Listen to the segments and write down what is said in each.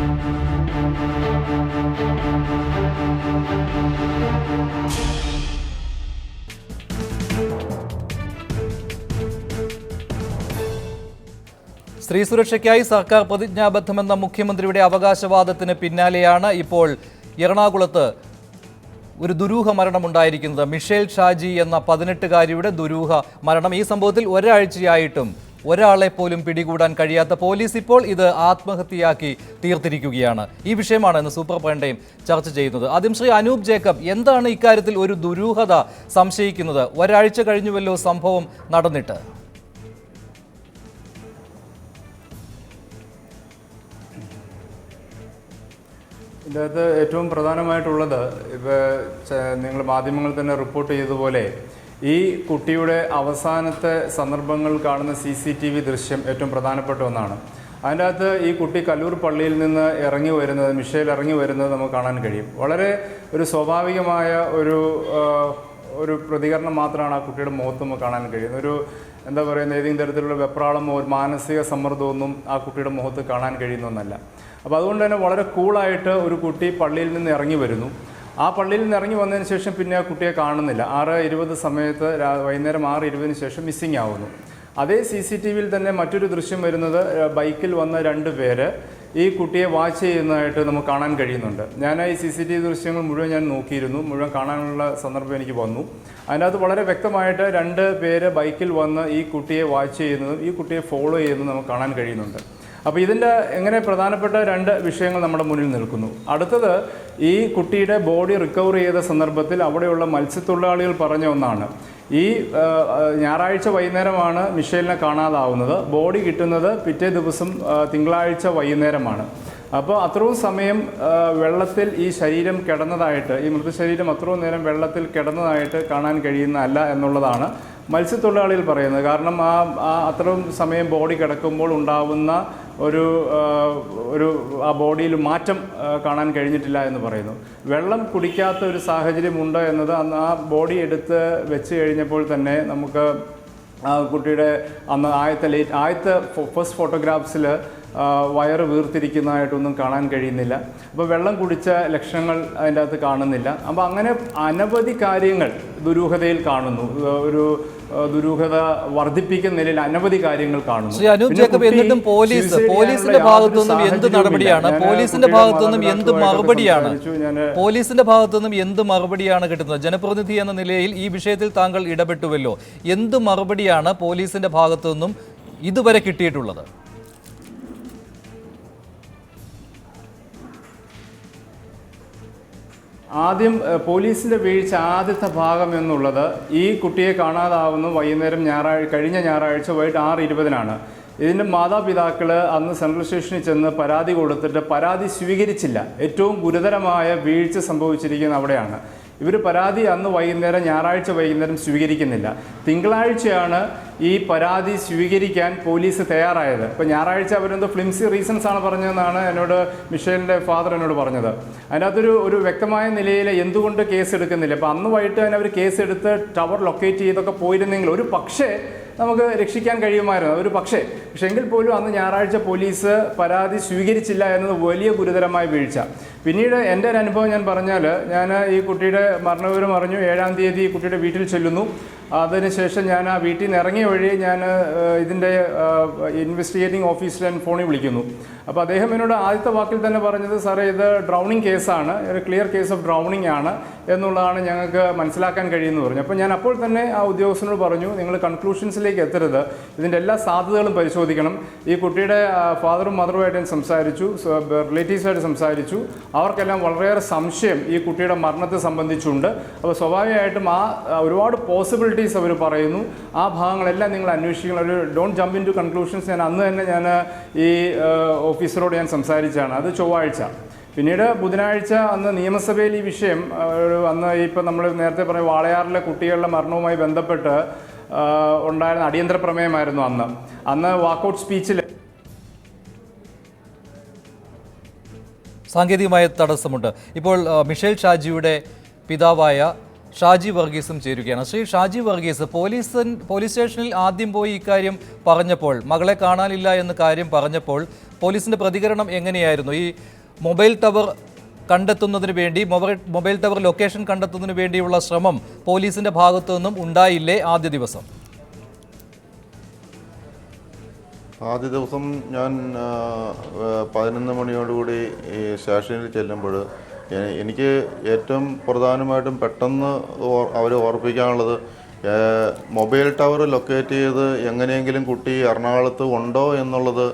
സ്ത്രീ സുരക്ഷയ്ക്കായി സർക്കാർ പ്രതിജ്ഞാബദ്ധമെന്ന മുഖ്യമന്ത്രിയുടെ അവകാശവാദത്തിന് പിന്നാലെയാണ് ഇപ്പോൾ എറണാകുളത്ത് ഒരു ദുരൂഹ മരണമുണ്ടായിരിക്കുന്നത്. മിഷേൽ ഷാജി എന്ന പതിനെട്ടുകാരിയുടെ ദുരൂഹ മരണം. ഈ സംഭവത്തിൽ ഒരാഴ്ചയായിട്ടും ഒരാളെ പോലും പിടികൂടാൻ കഴിയാത്ത പോലീസ് ഇപ്പോൾ ഇത് ആത്മഹത്യയാക്കി തീർത്തിരിക്കുകയാണ്. ഈ വിഷയമാണ് ഇന്ന് സൂപ്പർ പണ്ടയും ചർച്ച ചെയ്യുന്നത്. ആദ്യം ശ്രീ അനൂപ് ജേക്കബ് എന്താണ് ഇക്കാര്യത്തിൽ ഒരു ദുരൂഹത സംശയിക്കുന്നത്? ഒരാഴ്ച കഴിഞ്ഞുവല്ലോ സംഭവം നടന്നിട്ട്. ഇതിനകത്ത് ഏറ്റവും പ്രധാനമായിട്ടുള്ളത് ഇപ്പോൾ നിങ്ങൾ മാധ്യമങ്ങൾ തന്നെ റിപ്പോർട്ട് ചെയ്തതുപോലെ ഈ കുട്ടിയുടെ അവസാനത്തെ സന്ദർഭങ്ങൾ കാണുന്ന സി സി ടി വി ദൃശ്യം ഏറ്റവും പ്രധാനപ്പെട്ട ഒന്നാണ്. അതിന്റെ അകത്ത് ഈ കുട്ടി കല്ലൂർ പള്ളിയിൽ നിന്ന് ഇറങ്ങി വരുന്നത് മിഷയിൽ ഇറങ്ങി വരുന്നത് നമുക്ക് കാണാൻ കഴിയും. വളരെ ഒരു സ്വാഭാവികമായ ഒരു ഒരു പ്രതികരണം മാത്രമാണ് ആ കുട്ടിയുടെ മുഖത്ത് നമുക്ക് കാണാൻ കഴിയുന്നത്. ഒരു എന്താ പറയുക ഏതെങ്കിലും തരത്തിലുള്ള വെപ്രാളമോ ഒരു മാനസിക സമ്മർദ്ദമൊന്നും ആ കുട്ടിയുടെ മുഖത്ത് കാണാൻ കഴിയുന്ന ഒന്നല്ല അപ്പോൾ അതുകൊണ്ട് തന്നെ വളരെ കൂളായിട്ട് ഒരു കുട്ടി പള്ളിയിൽ നിന്ന് ഇറങ്ങി വരുന്നു. ആ പള്ളിയിൽ നിന്ന് ഇറങ്ങി വന്നതിന് ശേഷം പിന്നെ ആ കുട്ടിയെ കാണുന്നില്ല. ആറ് ഇരുപത് സമയത്ത് വൈകുന്നേരം ആറ് ഇരുപതിന് ശേഷം മിസ്സിംഗ് ആവുന്നു. അതേ സി സി ടി വിയിൽ തന്നെ മറ്റൊരു ദൃശ്യം വരുന്നത് ബൈക്കിൽ വന്ന രണ്ട് പേര് ഈ കുട്ടിയെ വാച്ച് ചെയ്യുന്നതായിട്ട് നമുക്ക് കാണാൻ കഴിയുന്നുണ്ട്. ഞാൻ ഈ സി സി ടി വി ദൃശ്യങ്ങൾ മുഴുവൻ ഞാൻ നോക്കിയിരുന്നു. മുഴുവൻ കാണാനുള്ള സന്ദർഭം എനിക്ക് വന്നു. അതിനകത്ത് വളരെ വ്യക്തമായിട്ട് രണ്ട് പേര് ബൈക്കിൽ വന്ന് ഈ കുട്ടിയെ വാച്ച് ചെയ്യുന്നതും ഈ കുട്ടിയെ ഫോളോ ചെയ്യുന്നതും നമുക്ക് കാണാൻ കഴിയുന്നുണ്ട്. അപ്പോൾ ഇതിന്റെ എങ്ങനെ പ്രധാനപ്പെട്ട രണ്ട് വിഷയങ്ങൾ നമ്മുടെ മുന്നിൽ നിൽക്കുന്നു. അടുത്തത് ഈ കുട്ടിയുടെ ബോഡി റിക്കവർ ചെയ്ത സന്ദർഭത്തിൽ അവിടെയുള്ള മത്സ്യത്തൊഴിലാളികൾ പറഞ്ഞ ഒന്നാണ്. ഈ ഞായറാഴ്ച വൈകുന്നേരമാണ് മിഷേലിനെ കാണാതാവുന്നത്. ബോഡി കിട്ടുന്നത് പിറ്റേ ദിവസം തിങ്കളാഴ്ച വൈകുന്നേരമാണ്. അപ്പോൾ അത്രയും സമയം വെള്ളത്തിൽ ഈ ശരീരം കിടന്നതായിട്ട് ഈ മൃതശരീരം അത്രയും നേരം വെള്ളത്തിൽ കിടന്നതായിട്ട് കാണാൻ കഴിയുന്ന അല്ല എന്നുള്ളതാണ് മത്സ്യത്തൊഴിലാളികൾ പറയുന്നത്. കാരണം ആ ആ അത്രയും സമയം ബോഡി കിടക്കുമ്പോൾ ഉണ്ടാവുന്ന ഒരു ഒരു ആ ബോഡിയിൽ മാറ്റം കാണാൻ കഴിഞ്ഞിട്ടില്ല എന്ന് പറയുന്നു. വെള്ളം കുടിക്കാത്ത ഒരു സാഹചര്യമുണ്ടോ എന്നത് അന്ന് ആ ബോഡി എടുത്ത് വെച്ച് കഴിഞ്ഞപ്പോൾ തന്നെ നമുക്ക് കുട്ടിയുടെ അന്ന് ആദ്യത്തെ ലേറ്റ് ആദ്യത്തെ ഫസ്റ്റ് ഫോട്ടോഗ്രാഫ്സിൽ വയറ് വീർത്തിരിക്കുന്നതായിട്ടൊന്നും കാണാൻ കഴിയുന്നില്ല. അപ്പോൾ വെള്ളം കുടിച്ച ലക്ഷണങ്ങൾ അതിന്റെ അകത്ത് കാണുന്നില്ല. അപ്പോൾ അങ്ങനെ അനവധി കാര്യങ്ങൾ ദുരൂഹതയിൽ കാണുന്നു. ഒരു ദുരൂഹത വർദ്ധിപ്പിക്കുന്ന നിലയിൽ അനവധി കാര്യങ്ങൾ കാണുന്നു. അനൂപ് ജേക്കബ് എന്നിട്ടും പോലീസ് പോലീസിന്റെ ഭാഗത്തുനിന്നും എന്ത് നടപടിയാണ്? പോലീസിന്റെ ഭാഗത്തുനിന്നും ഭാഗത്തു നിന്നും എന്ത് മറുപടിയാണ്? പോലീസിന്റെ ഭാഗത്തു നിന്നും എന്ത് മറുപടിയാണ് കിട്ടുന്നത്? ജനപ്രതിനിധി എന്ന നിലയിൽ ഈ വിഷയത്തിൽ താങ്കൾ ഇടപെട്ടുവല്ലോ. എന്ത് മറുപടിയാണ് പോലീസിന്റെ ഭാഗത്തു നിന്നും ഇതുവരെ കിട്ടിയിട്ടുള്ളത്? ആദ്യം പോലീസിന്റെ വീഴ്ച ആദ്യത്തെ ഭാഗം എന്നുള്ളത് ഈ കുട്ടിയെ കാണാതാവുന്നു വൈകുന്നേരം ഞായറാഴ്ച കഴിഞ്ഞ ഞായറാഴ്ച വൈകിട്ട് ആറ് ഇരുപതിനാണ്. ഇതിന്റെ മാതാപിതാക്കൾ അന്ന് സെൻട്രൽ സ്റ്റേഷനിൽ ചെന്ന് പരാതി കൊടുത്തിട്ട് പരാതി സ്വീകരിച്ചില്ല. ഏറ്റവും ഗുരുതരമായ വീഴ്ച സംഭവിച്ചിരിക്കുന്നത് അവിടെയാണ്. ഇവർ പരാതി അന്ന് വൈകുന്നേരം ഞായറാഴ്ച വൈകുന്നേരം സ്വീകരിക്കുന്നില്ല. തിങ്കളാഴ്ചയാണ് ഈ പരാതി സ്വീകരിക്കാൻ പോലീസ് തയ്യാറായത്. ഇപ്പോൾ ഞായറാഴ്ച അവരെന്തോ ഫ്ലിംസി റീസൺസ് ആണ് പറഞ്ഞതെന്നാണ് എന്നോട് മിഷേലിന്റെ ഫാദർ എന്നോട് പറഞ്ഞത്. അതിനകത്തൊരു ഒരു വ്യക്തമായ നിലയിൽ എന്തുകൊണ്ട് കേസ് എടുക്കുന്നില്ല. അപ്പോൾ അന്ന് വൈകിട്ട് തന്നെ അവർ കേസ് എടുത്ത് ടവർ ലൊക്കേറ്റ് ചെയ്തൊക്കെ പോയിരുന്നെങ്കിൽ ഒരു പക്ഷേ നമുക്ക് രക്ഷിക്കാൻ കഴിയുമായിരുന്നു. ഒരു പക്ഷേ പക്ഷേ എങ്കിൽ പോലും അന്ന് ഞായറാഴ്ച പോലീസ് പരാതി സ്വീകരിച്ചില്ല എന്നത് വലിയ ഗുരുതരമായ വീഴ്ച. പിന്നീട് എന്റെ ഒരു അനുഭവം ഞാൻ പറഞ്ഞാൽ ഞാൻ ഈ കുട്ടിയുടെ മരണവിവരം അറിഞ്ഞു. ഏഴാം തീയതി കുട്ടിയുടെ വീട്ടിൽ ചെല്ലുന്നു. അതിനുശേഷം ഞാൻ ആ വീട്ടിൽ നിന്ന് ഇറങ്ങിയ വഴി ഞാൻ ഇതിന്റെ ഇൻവെസ്റ്റിഗേറ്റിംഗ് ഓഫീസിൽ ഫോണിൽ വിളിക്കുന്നു. അപ്പോൾ അദ്ദേഹം എന്നോട് ആദ്യത്തെ വാക്കിൽ തന്നെ പറഞ്ഞത് സാറേ ഇത് ഡ്രൗണിങ് കേസാണ്. ഒരു ക്ലിയർ കേസ് ഓഫ് ഡ്രൗണിങ് ആണ് എന്നുള്ളതാണ് ഞങ്ങൾക്ക് മനസ്സിലാക്കാൻ കഴിയുമെന്ന് പറഞ്ഞു. അപ്പോൾ ഞാൻ അപ്പോൾ തന്നെ ആ ഉദ്യോഗസ്ഥനോട് പറഞ്ഞു നിങ്ങൾ കൺക്ലൂഷൻസിലേക്ക് എത്തരുത്. ഇതിന്റെ എല്ലാ സാധ്യതകളും പരിശോധിക്കണം. ഈ കുട്ടിയുടെ ഫാദറും മദറുമായിട്ട് ഞാൻ സംസാരിച്ചു റിലേറ്റീവ്സായിട്ട് സംസാരിച്ചു. അവർക്കെല്ലാം വളരെയേറെ സംശയം ഈ കുട്ടിയുടെ മരണത്തെ സംബന്ധിച്ചുണ്ട്. അപ്പോൾ സ്വാഭാവികമായിട്ടും ആ ഒരുപാട് പോസിബിലിറ്റീസ് അവർ പറയുന്നു. ആ ഭാഗങ്ങളെല്ലാം നിങ്ങൾ അന്വേഷിക്കണം. ഒരു don't jump into conclusions ഞാൻ അന്ന് തന്നെ ഞാൻ ഈ ഓഫീസറോട് ഞാൻ സംസാരിച്ചാണ്. അത് ചൊവ്വാഴ്ച. പിന്നീട് ബുധനാഴ്ച അന്ന് നിയമസഭയിൽ ഈ വിഷയം അന്ന് ഇപ്പം നമ്മൾ നേരത്തെ പറഞ്ഞ വാളയാറിലെ കുട്ടികളുടെ മരണവുമായി ബന്ധപ്പെട്ട് ഉണ്ടായിരുന്ന അടിയന്തര പ്രമേയമായിരുന്നു അന്ന്. അന്ന് വാക്കൗട്ട് സ്പീച്ചിൽ സാങ്കേതികമായ തടസ്സമുണ്ട്. ഇപ്പോൾ മിഷേൽ ഷാജിയുടെ പിതാവായ ഷാജി വർഗീസും ചേരുകയാണ്. ശ്രീ ഷാജി വർഗീസ് പോലീസ് പോലീസ് സ്റ്റേഷനിൽ ആദ്യം പോയി ഇക്കാര്യം പറഞ്ഞപ്പോൾ മകളെ കാണാനില്ല എന്ന് കാര്യം പറഞ്ഞപ്പോൾ പോലീസിന്റെ പ്രതികരണം എങ്ങനെയായിരുന്നു? ഈ മൊബൈൽ ടവർ കണ്ടെത്തുന്നതിന് വേണ്ടി മൊബൈൽ ടവർ ലൊക്കേഷൻ കണ്ടെത്തുന്നതിന് വേണ്ടിയുള്ള ശ്രമം പോലീസിന്റെ ഭാഗത്തു നിന്നും ഉണ്ടായില്ലേ ആദ്യ ദിവസം? ആദ്യ ദിവസം ഞാൻ പതിനൊന്ന് മണിയോടുകൂടി ഈ സ്റ്റേഷനിൽ ചെല്ലുമ്പോൾ എനിക്ക് ഏറ്റവും പ്രധാനമായിട്ടും പെട്ടെന്ന് അവർ ഓർപ്പിക്കാനുള്ളത് മൊബൈൽ ടവർ ലൊക്കേറ്റ് ചെയ്ത് എങ്ങനെയെങ്കിലും കുട്ടി എറണാകുളത്ത് ഉണ്ടോ എന്നുള്ളത്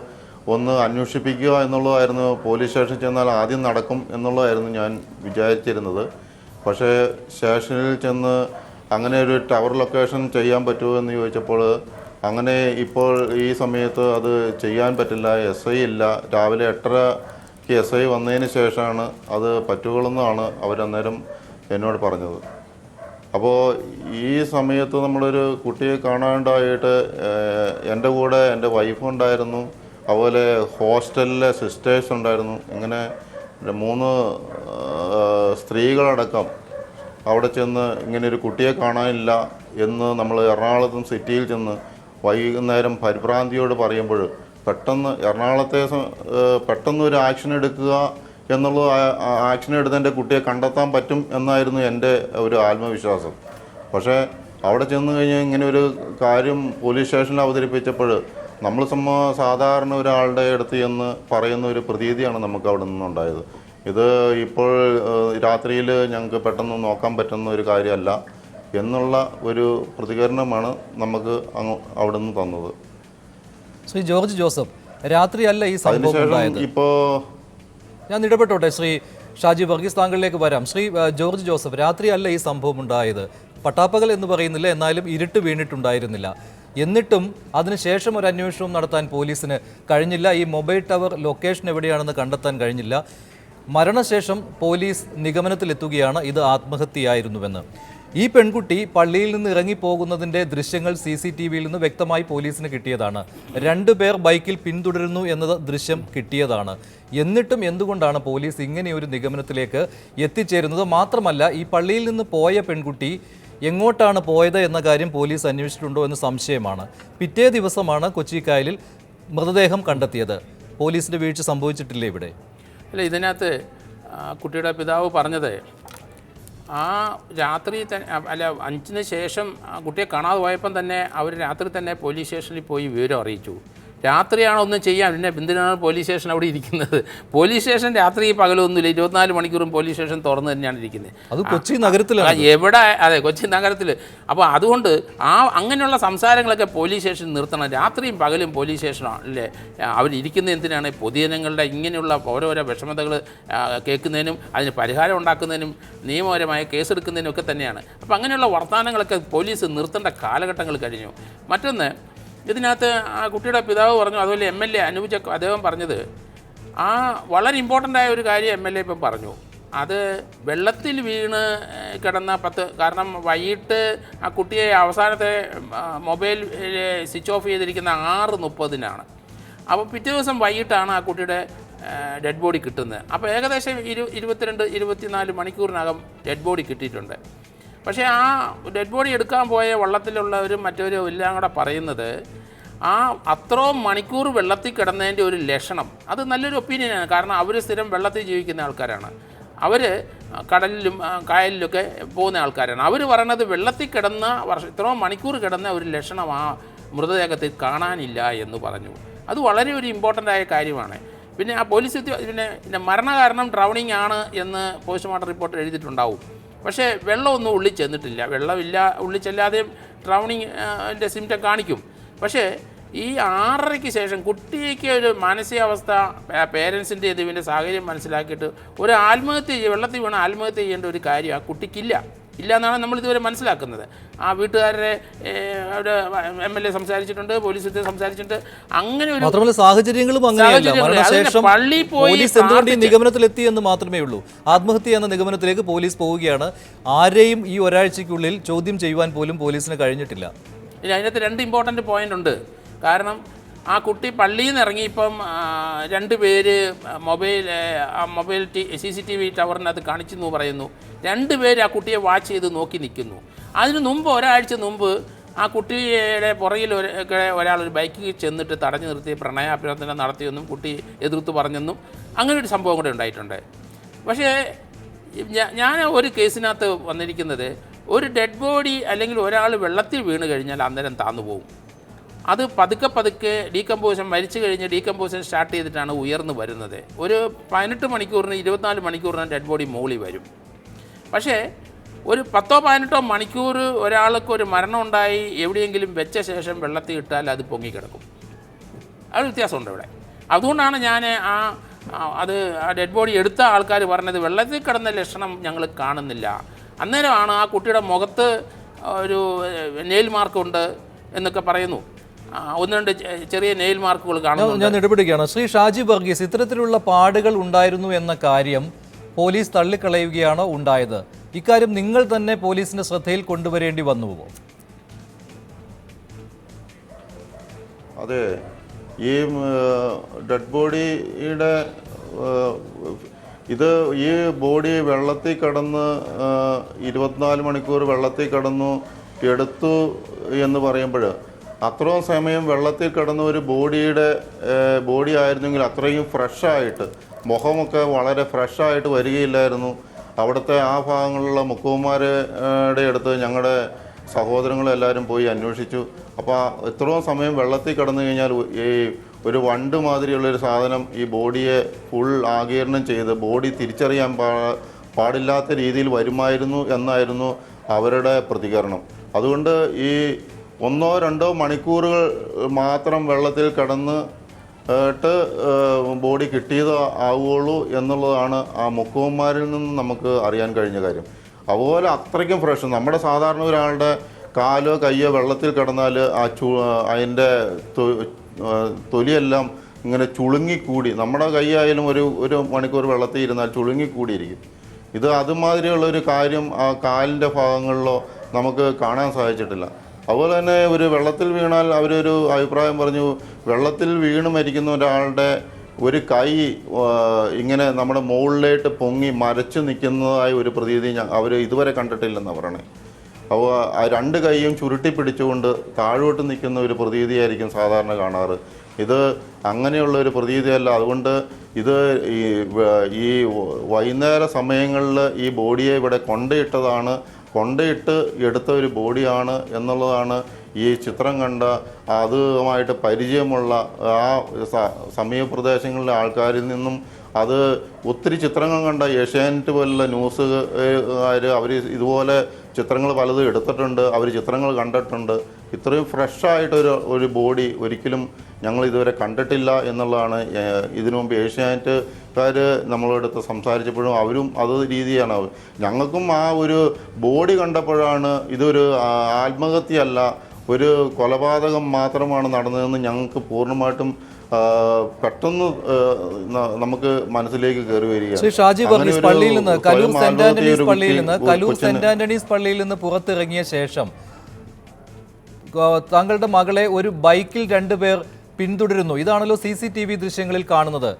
ഒന്ന് അന്വേഷിപ്പിക്കുക എന്നുള്ളതായിരുന്നു. പോലീസ് സ്റ്റേഷനിൽ ചെന്നാൽ ആദ്യം നടക്കും എന്നുള്ളതായിരുന്നു ഞാൻ വിചാരിച്ചിരുന്നത്. പക്ഷേ സ്റ്റേഷനിൽ ചെന്ന് അങ്ങനെ ഒരു ടവർ ലൊക്കേഷൻ ചെയ്യാൻ പറ്റുമോ എന്ന് ചോദിച്ചപ്പോൾ അങ്ങനെ ഇപ്പോൾ ഈ സമയത്ത് അത് ചെയ്യാൻ പറ്റില്ല. എസ് ഐ ഇല്ല. രാവിലെ എട്ടരയ്ക്ക് എസ് ഐ വന്നതിന് ശേഷമാണ് അത് പറ്റുകയുള്ളെന്നാണ് അവരന്നേരം എന്നോട് പറഞ്ഞത്. അപ്പോൾ ഈ സമയത്ത് നമ്മളൊരു കുട്ടിയെ കാണാണ്ടായിട്ട് എന്റെ കൂടെ എന്റെ വൈഫ് ഉണ്ടായിരുന്നു. അതുപോലെ ഹോസ്റ്റലിലെ സിസ്റ്റേഴ്സ് ഉണ്ടായിരുന്നു. ഇങ്ങനെ മൂന്ന് സ്ത്രീകളടക്കം അവിടെ ചെന്ന് ഇങ്ങനെ ഒരു കുട്ടിയെ കാണാനില്ല എന്ന് നമ്മൾ എറണാകുളത്തും സിറ്റിയിൽ ചെന്ന് വൈകുന്നേരം പരിഭ്രാന്തിയോട് പറയുമ്പോൾ പെട്ടെന്ന് എറണാകുളത്തെ പെട്ടെന്ന് ഒരു ആക്ഷൻ എടുക്കുക ആ ആക്ഷൻ എടുത്ത് എന്റെ കുട്ടിയെ കണ്ടെത്താൻ പറ്റും എന്നായിരുന്നു എന്റെ ഒരു ആത്മവിശ്വാസം. പക്ഷേ അവിടെ ചെന്ന് കഴിഞ്ഞ് ഇങ്ങനെ ഒരു കാര്യം പോലീസ് സ്റ്റേഷനിൽ അവതരിപ്പിച്ചപ്പോൾ നമ്മൾ സമ്മ സാധാരണ ഒരാളുടെ അടുത്ത് ചെന്ന് പറയുന്ന ഒരു പ്രതീതിയാണ് നമുക്ക് അവിടെ നിന്നുണ്ടായത്. ഇത് ഇപ്പോൾ രാത്രിയിൽ ഞങ്ങൾക്ക് പെട്ടെന്ന് നോക്കാൻ പറ്റുന്ന ഒരു കാര്യമല്ല എന്നുള്ള ഒരു പ്രതികരണമാണ് നമുക്ക് അങ്ങ് അവിടെ നിന്ന് തന്നത്. ശ്രീ ജോർജ് ജോസഫ് രാത്രിയല്ല ഈ സംഭവം ഇപ്പോൾ ഞാൻ ഇടപെട്ടോട്ടെ ശ്രീ ഷാജി വർഗീസ് താങ്കളിലേക്ക് വരാം. ശ്രീ ജോർജ് ജോസഫ് രാത്രിയല്ല ഈ സംഭവം ഉണ്ടായത്? പട്ടാപ്പകൽ എന്ന് പറയുന്നില്ല എന്നാലും ഇരുട്ട് വീണിട്ടുണ്ടായിരുന്നില്ല. എന്നിട്ടും അതിനുശേഷം ഒരു അന്വേഷണവും നടത്താൻ പോലീസിന് കഴിഞ്ഞില്ല. ഈ മൊബൈൽ ടവർ ലൊക്കേഷൻ എവിടെയാണെന്ന് കണ്ടെത്താൻ കഴിഞ്ഞില്ല. മരണശേഷം പോലീസ് നിഗമനത്തിലെത്തുകയാണ്. ഇത് ആത്മഹത്യയായിരുന്നുവെന്ന്. ഈ പെൺകുട്ടി പള്ളിയിൽ നിന്ന് ഇറങ്ങിപ്പോകുന്നതിന്റെ ദൃശ്യങ്ങൾ സി സി ടി വിയിൽ നിന്ന് വ്യക്തമായി പോലീസിന് കിട്ടിയതാണ്. രണ്ടുപേർ ബൈക്കിൽ പിന്തുടരുന്നു എന്നത് ദൃശ്യം കിട്ടിയതാണ്. എന്നിട്ടും എന്തുകൊണ്ടാണ് പോലീസ് ഇങ്ങനെയൊരു നിഗമനത്തിലേക്ക് എത്തിച്ചേരുന്നത്? മാത്രമല്ല ഈ പള്ളിയിൽ നിന്ന് പോയ പെൺകുട്ടി എങ്ങോട്ടാണ് പോയത് എന്ന കാര്യം പോലീസ് അന്വേഷിച്ചിട്ടുണ്ടോ എന്ന് സംശയമാണ്. പിറ്റേ ദിവസമാണ് കൊച്ചി കായലിൽ മൃതദേഹം കണ്ടെത്തിയത്. പോലീസിന്റെ വീഴ്ച സംഭവിച്ചിട്ടില്ലേ ഇവിടെ? അല്ല ഇതിനകത്ത് കുട്ടിയുടെ പിതാവ് പറഞ്ഞത് ആ രാത്രി തന്നെ അല്ല അഞ്ചിന് ശേഷം കുട്ടിയെ കാണാതെ പോയപ്പം തന്നെ അവർ രാത്രി തന്നെ പോലീസ് സ്റ്റേഷനിൽ പോയി വിവരം അറിയിച്ചു. രാത്രിയാണ് ഒന്നും ചെയ്യാൻ? പിന്നെ എന്തിനാണ് പോലീസ് സ്റ്റേഷൻ അവിടെ ഇരിക്കുന്നത്. പോലീസ് സ്റ്റേഷൻ രാത്രി പകലൊന്നുമില്ല. ഇരുപത്തിനാല് മണിക്കൂറും പോലീസ് സ്റ്റേഷൻ തുറന്ന് തന്നെയാണ് ഇരിക്കുന്നത്. അത് കൊച്ചി നഗരത്തിൽ എവിടെ? അതെ കൊച്ചി നഗരത്തിൽ അപ്പോൾ അതുകൊണ്ട് ആ അങ്ങനെയുള്ള സംസാരങ്ങളൊക്കെ പോലീസ് സ്റ്റേഷൻ നിർത്തണം. രാത്രിയും പകലും പോലീസ് സ്റ്റേഷനാണ് അല്ലേ? അവരിയ്ക്കുന്ന എന്തിനാണ്? പൊതുജനങ്ങളുടെ ഇങ്ങനെയുള്ള ഓരോരോ വിഷമതകൾ കേൾക്കുന്നതിനും അതിന് പരിഹാരം ഉണ്ടാക്കുന്നതിനും നിയമപരമായ കേസെടുക്കുന്നതിനും ഒക്കെ തന്നെയാണ്. അപ്പോൾ അങ്ങനെയുള്ള വർത്തമാനങ്ങളൊക്കെ പോലീസ് നിർത്തേണ്ട കാലഘട്ടങ്ങൾ കഴിഞ്ഞു. മറ്റൊന്ന് ഇതിനകത്ത് ആ കുട്ടിയുടെ പിതാവ് പറഞ്ഞു അതുപോലെ എം എൽ എ അനൂപ് അദ്ദേഹം പറഞ്ഞത് ആ വളരെ ഇമ്പോർട്ടന്റ് ആയ ഒരു കാര്യം എം എൽ എ ഇപ്പം പറഞ്ഞു. അത് വെള്ളത്തിൽ വീണ് കിടന്ന പത്ത് കാരണം വൈകിട്ട് ആ കുട്ടിയെ അവസാനത്തെ മൊബൈൽ സ്വിച്ച് ഓഫ് ചെയ്തിരിക്കുന്ന ആറ് മുപ്പതിനാണ്. അപ്പോൾ പിറ്റേ ദിവസം വൈകിട്ടാണ് ആ കുട്ടിയുടെ ഡെഡ് ബോഡി കിട്ടുന്നത്. അപ്പോൾ ഏകദേശം ഇരു ഇരുപത്തിരണ്ട് ഇരുപത്തിനാല് മണിക്കൂറിനകം ഡെഡ് ബോഡി കിട്ടിയിട്ടുണ്ട്. പക്ഷേ ആ ഡെഡ് ബോഡി എടുക്കാൻ പോയ വള്ളത്തിലുള്ളവരും മറ്റവരും എല്ലാം കൂടെ പറയുന്നത് ആ അത്രയും മണിക്കൂർ വെള്ളത്തിൽ കിടന്നതിന്റെ ഒരു ലക്ഷണം. അത് നല്ലൊരു ഒപ്പീനിയനാണ് കാരണം അവർ സ്ഥിരം വെള്ളത്തിൽ ജീവിക്കുന്ന ആൾക്കാരാണ്. അവർ കടലിലും കായലിലൊക്കെ പോകുന്ന ആൾക്കാരാണ്. അവർ പറയണത് വെള്ളത്തിൽ കിടന്ന വർഷം ഇത്രയും മണിക്കൂർ കിടന്ന ഒരു ലക്ഷണം ആ മൃതദേഹത്തിൽ കാണാനില്ല എന്ന് പറഞ്ഞു. അത് വളരെ ഒരു ഇമ്പോർട്ടന്റ് ആയ കാര്യമാണ്. പിന്നെ ആ പോലീസ് പിന്നെ മരണകാരണം ഡ്രൗണിങ് ആണ് എന്ന് പോസ്റ്റ്മോർട്ടം റിപ്പോർട്ട് എഴുതിയിട്ടുണ്ടാവും. പക്ഷേ വെള്ളമൊന്നും ഉള്ളിൽ ചെന്നിട്ടില്ല. വെള്ളമില്ല ഉള്ളിൽ ചെല്ലാതെയും ഡ്രൗണിങ്ങിന്റെ സിംറ്റം കാണിക്കും. പക്ഷേ ഈ ആറരയ്ക്ക് ശേഷം കുട്ടിക്ക് ഒരു മാനസികാവസ്ഥ പേരൻസിന്റെ ഇതിന്റെ സാഹചര്യം മനസ്സിലാക്കിയിട്ട് ഒരു ആത്മഹത്യ വെള്ളത്തിൽ വീണ ആത്മഹത്യ ചെയ്യേണ്ട ഒരു കാര്യം ആ കുട്ടിക്കില്ല. ഇല്ല എന്നാണ് നമ്മൾ ഇതുവരെ മനസ്സിലാക്കുന്നത്. ആ വീട്ടുകാരെ അവിടെ എം എൽ എ സംസാരിച്ചിട്ടുണ്ട് പോലീസ് ഉദ്യോഗസ്ഥർ സംസാരിച്ചിട്ടുണ്ട്. അങ്ങനെ ഒരു മാത്രമല്ല സാഹചര്യങ്ങളും അങ്ങനെയല്ല. പോയി പോലീസ് എന്തുകൊണ്ട് ഈ നിഗമനത്തിലെത്തി എന്ന് മാത്രമേ ഉള്ളൂ. ആത്മഹത്യ എന്ന നിഗമനത്തിലേക്ക് പോലീസ് പോവുകയാണ്. ആരെയും ഈ ഒരാഴ്ചക്കുള്ളിൽ ചോദ്യം ചെയ്യുവാൻ പോലും പോലീസിന് കഴിഞ്ഞിട്ടില്ല. ഇനി അതിനകത്ത് രണ്ട് ഇമ്പോർട്ടന്റ് പോയിന്റ് ഉണ്ട്. കാരണം ആ കുട്ടി പള്ളിയിൽ നിന്ന് ഇറങ്ങിയപ്പം രണ്ട് പേര് മൊബൈൽ ആ mobile T C C T V ടവറിനകത്ത് കാണിച്ചെന്ന് പറയുന്നു. രണ്ട് പേര് ആ കുട്ടിയെ വാച്ച് ചെയ്ത് നോക്കി നിൽക്കുന്നു. അതിന് മുമ്പ് ഒരാഴ്ച മുമ്പ് ആ കുട്ടിയുടെ പുറകിൽ ഒരാൾ ഒരു ബൈക്കിൽ ചെന്നിട്ട് തടഞ്ഞു നിർത്തി പ്രണയാഭ്യർത്ഥന നടത്തിയെന്നും കുട്ടി എതിർത്ത് പറഞ്ഞെന്നും അങ്ങനെ ഒരു സംഭവം കൂടെ ഉണ്ടായിട്ടുണ്ട്. പക്ഷേ ഞാൻ ഒരു കേസിനകത്ത് വന്നിരിക്കുന്നത് ഒരു ഡെഡ് ബോഡി അല്ലെങ്കിൽ ഒരാൾ വെള്ളത്തിൽ വീണ് കഴിഞ്ഞാൽ അന്നേരം താന്നു പോകും അത് പതുക്കെ പതുക്കെ ഡീകമ്പോസിഷൻ മരിച്ചു കഴിഞ്ഞ് ഡീകമ്പോസിഷൻ സ്റ്റാർട്ട് ചെയ്തിട്ടാണ് ഉയർന്നു വരുന്നത്. ഒരു പതിനെട്ട് മണിക്കൂറിന് ഇരുപത്തിനാല് മണിക്കൂറിന് ഡെഡ് ബോഡി മോളി വരും. പക്ഷേ ഒരു പത്തോ പതിനെട്ടോ മണിക്കൂർ ഒരാൾക്ക് ഒരു മരണം ഉണ്ടായി എവിടെയെങ്കിലും വെച്ച ശേഷം വെള്ളത്തിൽ ഇട്ടാൽ അത് പൊങ്ങിക്കിടക്കും. അത് വ്യത്യാസമുണ്ട് ഇവിടെ. അതുകൊണ്ടാണ് ഞാൻ ആ അത് ആ ഡെഡ് ബോഡി എടുത്ത ആൾക്കാർ പറഞ്ഞത് വെള്ളത്തിൽ കിടന്ന ലക്ഷണം ഞങ്ങൾ കാണുന്നില്ല. അന്നേരമാണ് ആ കുട്ടിയുടെ മുഖത്ത് ഒരു നെയിൽ മാർക്കുണ്ട് എന്നൊക്കെ പറയുന്നു. ഒന്ന് രണ്ട് ചെറിയ നെയിൽ മാർക്കുകൾ കാണുന്നു ഞാൻ ഇടപെടുകയാണ്. ശ്രീ ഷാജി വർഗീസ് ഇത്തരത്തിലുള്ള പാടുകൾ ഉണ്ടായിരുന്നു എന്ന കാര്യം പോലീസ് തള്ളിക്കളയുകയാണ് ഉണ്ടായത്. ഇക്കാര്യം നിങ്ങൾ തന്നെ പോലീസിന്റെ ശ്രദ്ധയിൽ കൊണ്ടുവരേണ്ടി വന്നുവോ? അതെ. ഈ ഡെഡ് ബോഡിയുടെ ഇത് ഈ ബോഡി വെള്ളത്തിൽ കടന്ന് ഇരുപത്തിനാല് മണിക്കൂർ വെള്ളത്തിൽ കടന്നു എടുത്തു എന്ന് പറയുമ്പോൾ അത്രയും സമയം വെള്ളത്തിൽ കിടന്ന ഒരു ബോഡിയുടെ ബോഡി ആയിരുന്നെങ്കിൽ അത്രയും ഫ്രഷായിട്ട് മുഖമൊക്കെ വളരെ ഫ്രഷായിട്ട് വരികയില്ലായിരുന്നു. അവിടുത്തെ ആ ഭാഗങ്ങളിലുള്ള മുക്കുവന്മാരുടെ അടുത്ത് ഞങ്ങളുടെ സഹോദരങ്ങളെല്ലാവരും പോയി അന്വേഷിച്ചു. അപ്പോൾ എത്രയും സമയം വെള്ളത്തിൽ കിടന്നു കഴിഞ്ഞാൽ ഈ ഒരു വണ്ട് മാതിരിയുള്ളൊരു സാധനം ഈ ബോഡിയെ ഫുൾ ആകീർണം ചെയ്ത് ബോഡി തിരിച്ചറിയാൻ പാ പാടില്ലാത്ത രീതിയിൽ വരുമായിരുന്നു എന്നായിരുന്നു അവരുടെ പ്രതികരണം. അതുകൊണ്ട് ഈ ഒന്നോ രണ്ടോ മണിക്കൂറുകൾ മാത്രം വെള്ളത്തിൽ കിടന്ന് ട്ട് ബോഡി കിട്ടിയത് ആവുകയുള്ളൂ എന്നുള്ളതാണ് ആ മുക്കുവന്മാരിൽ നിന്ന് നമുക്ക് അറിയാൻ കഴിഞ്ഞ കാര്യം. അതുപോലെ അത്രയ്ക്കും ഫ്രഷ് നമ്മുടെ സാധാരണ ഒരാളുടെ കാലോ കയ്യോ വെള്ളത്തിൽ കിടന്നാൽ ആ ചു അതിന്റെ തൊലിയെല്ലാം ഇങ്ങനെ ചുളുങ്ങിക്കൂടി. നമ്മുടെ കൈയായാലും ഒരു ഒരു മണിക്കൂർ വെള്ളത്തിൽ ഇരുന്നാൽ ചുളുങ്ങിക്കൂടിയിരിക്കും. ഇത് അതുമാതിരിയുള്ള ഒരു കാര്യം ആ കാലിന്റെ ഭാഗങ്ങളിലോ നമുക്ക് കാണാൻ സാധിച്ചിട്ടില്ല. അതുപോലെ തന്നെ ഒരു വെള്ളത്തിൽ വീണാൽ അവരൊരു അഭിപ്രായം പറഞ്ഞു വെള്ളത്തിൽ വീണ് മരിക്കുന്ന ഒരാളുടെ ഒരു കൈ ഇങ്ങനെ നമ്മുടെ മുകളിലേട്ട് പൊങ്ങി മരച്ചു നിൽക്കുന്നതായ ഒരു പ്രതീതി അവർ ഇതുവരെ കണ്ടിട്ടില്ലെന്നാണ് പറയണേ. അപ്പോൾ ആ രണ്ട് കൈയും ചുരുട്ടി പിടിച്ചുകൊണ്ട് താഴോട്ട് നിൽക്കുന്ന ഒരു പ്രതീതിയായിരിക്കും സാധാരണ കാണാറ്. ഇത് അങ്ങനെയുള്ള ഒരു പ്രതീതിയല്ല. അതുകൊണ്ട് ഇത് ഈ ഈ വൈകുന്നേര സമയങ്ങളിൽ ഈ ബോഡിയെ ഇവിടെ കൊണ്ടയിട്ടതാണ് കൊണ്ടയിട്ട് എടുത്ത ഒരു ബോഡിയാണ് എന്നുള്ളതാണ് ഈ ചിത്രം കണ്ട അതുമായിട്ട് പരിചയമുള്ള ആ സമീപപ്രദേശങ്ങളിലെ സമീപ പ്രദേശങ്ങളിലെ ആൾക്കാരിൽ നിന്നും അത് ഒത്തിരി ചിത്രങ്ങൾ കണ്ട ഏഷ്യാനെറ്റ് പോലുള്ള ന്യൂസ് അവർ ഇതുപോലെ ചിത്രങ്ങൾ പലതും എടുത്തിട്ടുണ്ട് അവർ ചിത്രങ്ങൾ കണ്ടിട്ടുണ്ട്. ഇത്രയും ഫ്രഷായിട്ടൊരു ഒരു ബോഡി ഒരിക്കലും ഞങ്ങൾ ഇതുവരെ കണ്ടിട്ടില്ല എന്നുള്ളതാണ് ഇതിനു മുമ്പ് ഏഷ്യാനെറ്റുകാർ നമ്മളെടുത്ത് സംസാരിച്ചപ്പോഴും അവരും അത് രീതിയാണ്. അവർ ഞങ്ങൾക്കും ആ ഒരു ബോഡി കണ്ടപ്പോഴാണ് ഇതൊരു ആത്മഹത്യയല്ല ഒരു കൊലപാതകം മാത്രമാണ് നടന്നതെന്ന് ഞങ്ങൾക്ക് പൂർണമായിട്ടും പെട്ടെന്ന് നമുക്ക് മനസ്സിലേക്ക് കയറി വരിക ശ്രീ ഷാജി വർഗീസ് പള്ളിയിൽ നിന്ന് കലൂർ സെന്റ് ആന്റണീസ് പള്ളിയിൽ നിന്ന് കലൂർ സെന്റ് ആന്റണീസ് പള്ളിയിൽ നിന്ന് പുറത്തിറങ്ങിയ ശേഷം താങ്കളുടെ മകളെ ഒരു ബൈക്കിൽ രണ്ടുപേർ പിന്തുടരുന്നു. ഇതാണല്ലോ സി സി ടി വി ദൃശ്യങ്ങളിൽ കാണുന്നത്.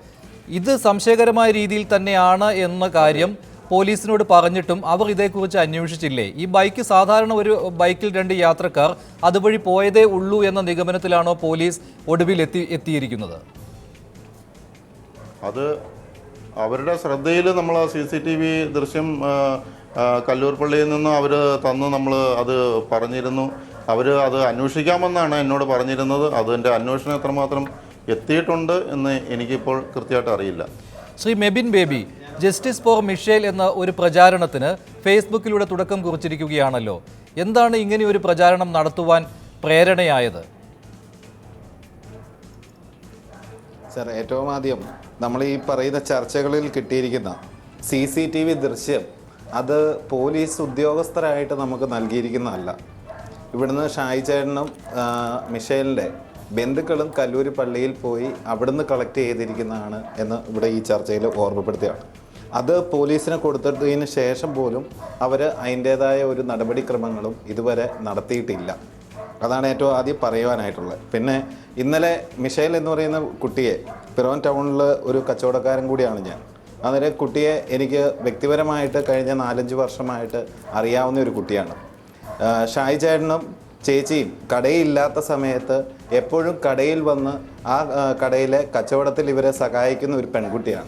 ഇത് സംശയകരമായ രീതിയിൽ തന്നെയാണ് എന്ന കാര്യം പോലീസിനോട് പറഞ്ഞിട്ടും അവർ ഇതേക്കുറിച്ച് അന്വേഷിച്ചില്ലേ? ഈ ബൈക്ക് സാധാരണ ഒരു ബൈക്കിൽ രണ്ട് യാത്രക്കാർ അതുവഴി പോയതേ ഉള്ളൂ എന്ന നിഗമനത്തിലാണോ പോലീസ് ഒടുവിൽ എത്തി എത്തിയിരിക്കുന്നത്? അത് അവരുടെ ശ്രദ്ധയിൽ നമ്മൾ സി സി ടി വി ദൃശ്യം കല്ലൂർപ്പള്ളിയിൽ നിന്ന് അവർ തന്ന് നമ്മൾ അത് പറഞ്ഞിരുന്നു. അവർ അത് അന്വേഷിക്കാമെന്നാണ് എന്നോട് പറഞ്ഞിരുന്നത്. അതിന്റെ അന്വേഷണം എത്രമാത്രം എത്തിയിട്ടുണ്ട് എന്ന് എനിക്കിപ്പോൾ കൃത്യമായിട്ട് അറിയില്ല. Shri Mebin Baby justice for Michelle എന്ന ഒരു പ്രചാരണത്തിന് ഫേസ്ബുക്കിലൂടെ തുടക്കം കുറിച്ചിരിക്കുകയാണല്ലോ. എന്താണ് ഇങ്ങനെ ഒരു പ്രചാരണം നടത്തുവാൻ പ്രേരണയായത്? സർ ഏറ്റവും ആദ്യം നമ്മൾ ഈ പറയുന്ന ചർച്ചകളിൽ കിട്ടിയിരിക്കുന്ന സി സി ടി വി ദൃശ്യം അത് പോലീസ് ഉദ്യോഗസ്ഥരായിട്ട് നമുക്ക് നൽകിയിരിക്കുന്നതല്ല. ഇവിടുന്ന് ഷായി ചേട്ടനും മിഷേലിന്റെ ബന്ധുക്കളും കല്ലൂരി പള്ളിയിൽ പോയി അവിടുന്ന് കളക്ട് ചെയ്തിരിക്കുന്നതാണ് എന്ന് ഇവിടെ ഈ ചർച്ചയിൽ ഓർമ്മപ്പെടുത്തിയാണ് അത് പോലീസിന് കൊടുത്തതിന് ശേഷം പോലും അവർ അതിന്റേതായ ഒരു നടപടിക്രമങ്ങളും ഇതുവരെ നടത്തിയിട്ടില്ല. അതാണ് ഏറ്റവും ആദ്യം പറയുവാനായിട്ടുള്ളത്. പിന്നെ ഇന്നലെ മിഷേൽ എന്ന് പറയുന്ന കുട്ടിയെ പിറവൻ ടൗണിൽ ഒരു കച്ചവടക്കാരൻ കൂടിയാണ് ഞാൻ. അന്നേരം കുട്ടിയെ എനിക്ക് വ്യക്തിപരമായിട്ട് കഴിഞ്ഞ നാലഞ്ച് വർഷമായിട്ട് അറിയാവുന്ന ഒരു കുട്ടിയാണ്. ഷായി ചേട്ടനും ചേച്ചിയും കടയില്ലാത്ത സമയത്ത് എപ്പോഴും കടയിൽ വന്ന് ആ കടയിലെ കച്ചവടത്തിൽ ഇവരെ സഹായിക്കുന്ന ഒരു പെൺകുട്ടിയാണ്.